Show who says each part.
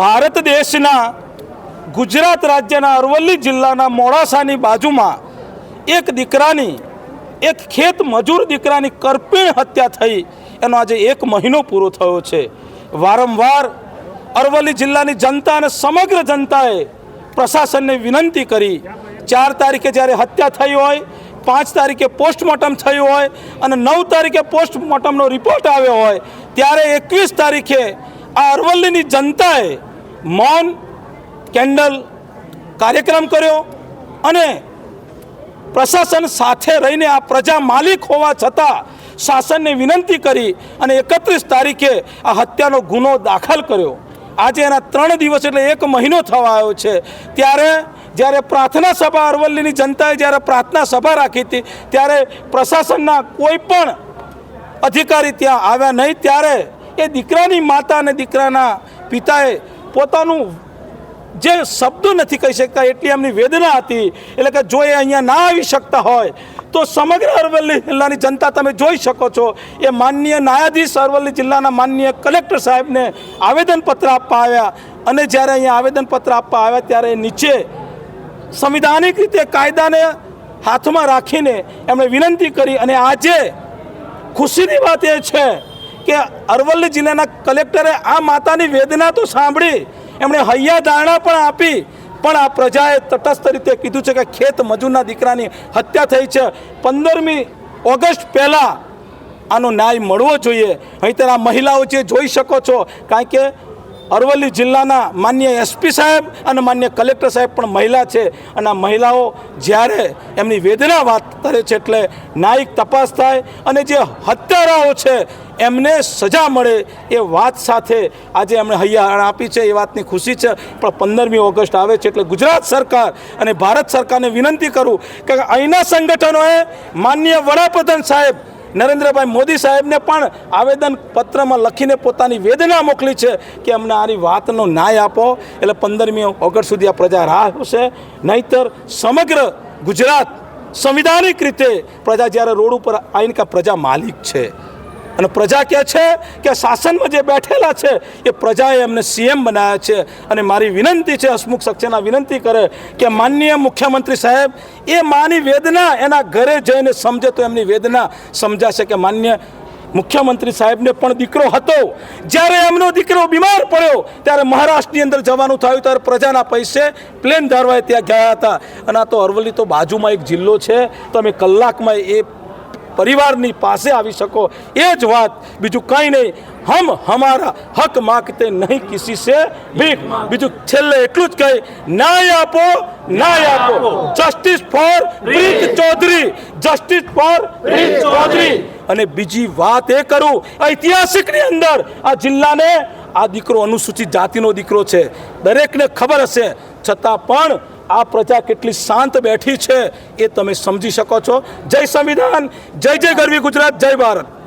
Speaker 1: ભારત દેશના ગુજરાત રાજ્યના અરવલ્લી જિલ્લાના મોડાસાની બાજુમાં એક દીકરાની, એક ખેત મજૂર દીકરાની કરપીણ હત્યા થઈ. એનો આજે એક મહિનો પૂરો થયો છે. વારંવાર અરવલ્લી જિલ્લાની જનતા અને સમગ્ર જનતાએ પ્રશાસનને વિનંતી કરી. ચાર તારીખે જ્યારે હત્યા થઈ હોય, પાંચ તારીખે પોસ્ટમોર્ટમ થયું હોય અને નવ તારીખે પોસ્ટમોર્ટમનો રિપોર્ટ આવ્યો હોય, ત્યારે એકવીસ તારીખે આ અરવલ્લીની જનતાએ મૌન કેન્ડલ કાર્યક્રમ કર્યો અને પ્રશાસન સાથે રહીને આ પ્રજા માલિક હોવા છતાં શાસનને વિનંતી કરી અને એકત્રીસ તારીખે આ હત્યાનો ગુનો દાખલ કર્યો. આજે એના ત્રણ દિવસ એટલે એક મહિનો થવા આવ્યો છે. ત્યારે જ્યારે પ્રાર્થના સભા અરવલ્લીની જનતાએ જ્યારે પ્રાર્થના સભા રાખી હતી, ત્યારે પ્રશાસનના કોઈ પણ અધિકારી ત્યાં આવ્યા નહીં. ત્યારે એ દીકરાની માતા અને દીકરાના પિતાએ પોતાનું જે શબ્દો નથી કહી શકતા, એટલી એમની વેદના હતી. એટલે કે જો એ અહીંયા ના આવી શકતા હોય, તો સમગ્ર અરવલ્લી જિલ્લાની જનતા તમે જોઈ શકો છો. એ માનનીય ન્યાયાધીશ અરવલ્લી જિલ્લાના માનનીય કલેક્ટર સાહેબને આવેદનપત્ર આપવા આવ્યા. અને જ્યારે અહીંયા આવેદનપત્ર આપવા આવ્યા, ત્યારે નીચે સંવિધાનિક રીતે કાયદાને હાથમાં રાખીને એમણે વિનંતી કરી. અને આજે ખુશીની વાત એ છે કે અરવલ્લી જિલ્લાના કલેક્ટરે આ માતાની વેદના તો સાંભળી, એમણે હૈયા ધારણા પણ આપી, પણ આ પ્રજાએ તટસ્થ રીતે કીધું છે કે ખેત મજૂરના દીકરાની હત્યા થઈ છે. પંદરમી ઓગસ્ટ પહેલાં આનો ન્યાય મળવો જોઈએ. અહીં તેના મહિલાઓ જે જોઈ શકો છો, કારણ કે અરવલ્લી જિલ્લાના માન્ય એસપી સાહેબ અને માન્ય કલેક્ટર સાહેબ પણ મહિલા છે અને આ મહિલાઓ જ્યારે એમની વેદના વાત કરે છે એટલે ન્યાયિક તપાસ થાય અને જે હત્યારાઓ છે એમને સજા મળે એ વાત સાથે આજે એમણે હૈયા આપી છે, એ વાતની ખુશી છે. પણ પંદરમી ઓગસ્ટ આવે છે એટલે ગુજરાત સરકાર અને ભારત સરકારને વિનંતી કરું કે અહીંના સંગઠનોએ માન્ય વડાપ્રધાન સાહેબ નરેન્દ્રભાઈ મોદી સાહેબને પણ આવેદન પત્રમાં લખીને પોતાની વેદના મોકલી છે કે અમને આની વાતનો ન્યાય આપો. એટલે પંદરમી ઓગસ્ટ સુધી આ પ્રજા રાહ હશે નહીતર સમગ્ર ગુજરાત સંવિધાનિક રીતે પ્રજા જ્યારે રોડ ઉપર આવીને કે પ્રજા માલિક છે. અને પ્રજા કહે છે કે શાસનમાં જે બેઠેલા છે, એ પ્રજાએ એમને સીએમ બનાવ્યા છે. અને મારી વિનંતી છે, હસમુખ સક્સેના વિનંતી કરે કે માનનીય મુખ્યમંત્રી સાહેબ, એ માની વેદના એના ઘરે જઈને સમજે તો એમની વેદના સમજાશે કે માન્ય મુખ્યમંત્રી સાહેબને પણ દીકરો હતો. જ્યારે એમનો દીકરો બીમાર પડ્યો, ત્યારે મહારાષ્ટ્રની અંદર જવાનું થયું, ત્યારે પ્રજાના પૈસે પ્લેન ધારવાએ ત્યાં ગયા હતા. અને આ તો અરવલ્લી તો બાજુમાં એક જિલ્લો છે. તમે કલાકમાં એ પરિવારની પાસે આવી શકો. એ જ વાત. બીજું કંઈ નહીં. હમ હમારા હક માગતે નહીં કિસી સે ભીખ. બીજું છેલ્લે એટલું જ કહે ન્યાય આપો ન્યાય આપો. Justice for Preet Chaudhary. Justice for Preet Chaudhary. અને બીજી વાત એ કરું ઐતિહાસિકની અંદર આ જિલ્લાને આ દીકરો અનુસૂચિત જાતિનો દીકરો છે. દરેકને ખબર હશે. છતાં પણ આ પ્રજા કેટલી શાંત બેઠી છે એ તમે સમજી શકો છો. જય સંવિધાન, જય જય ગરવી ગુજરાત, જય ભારત.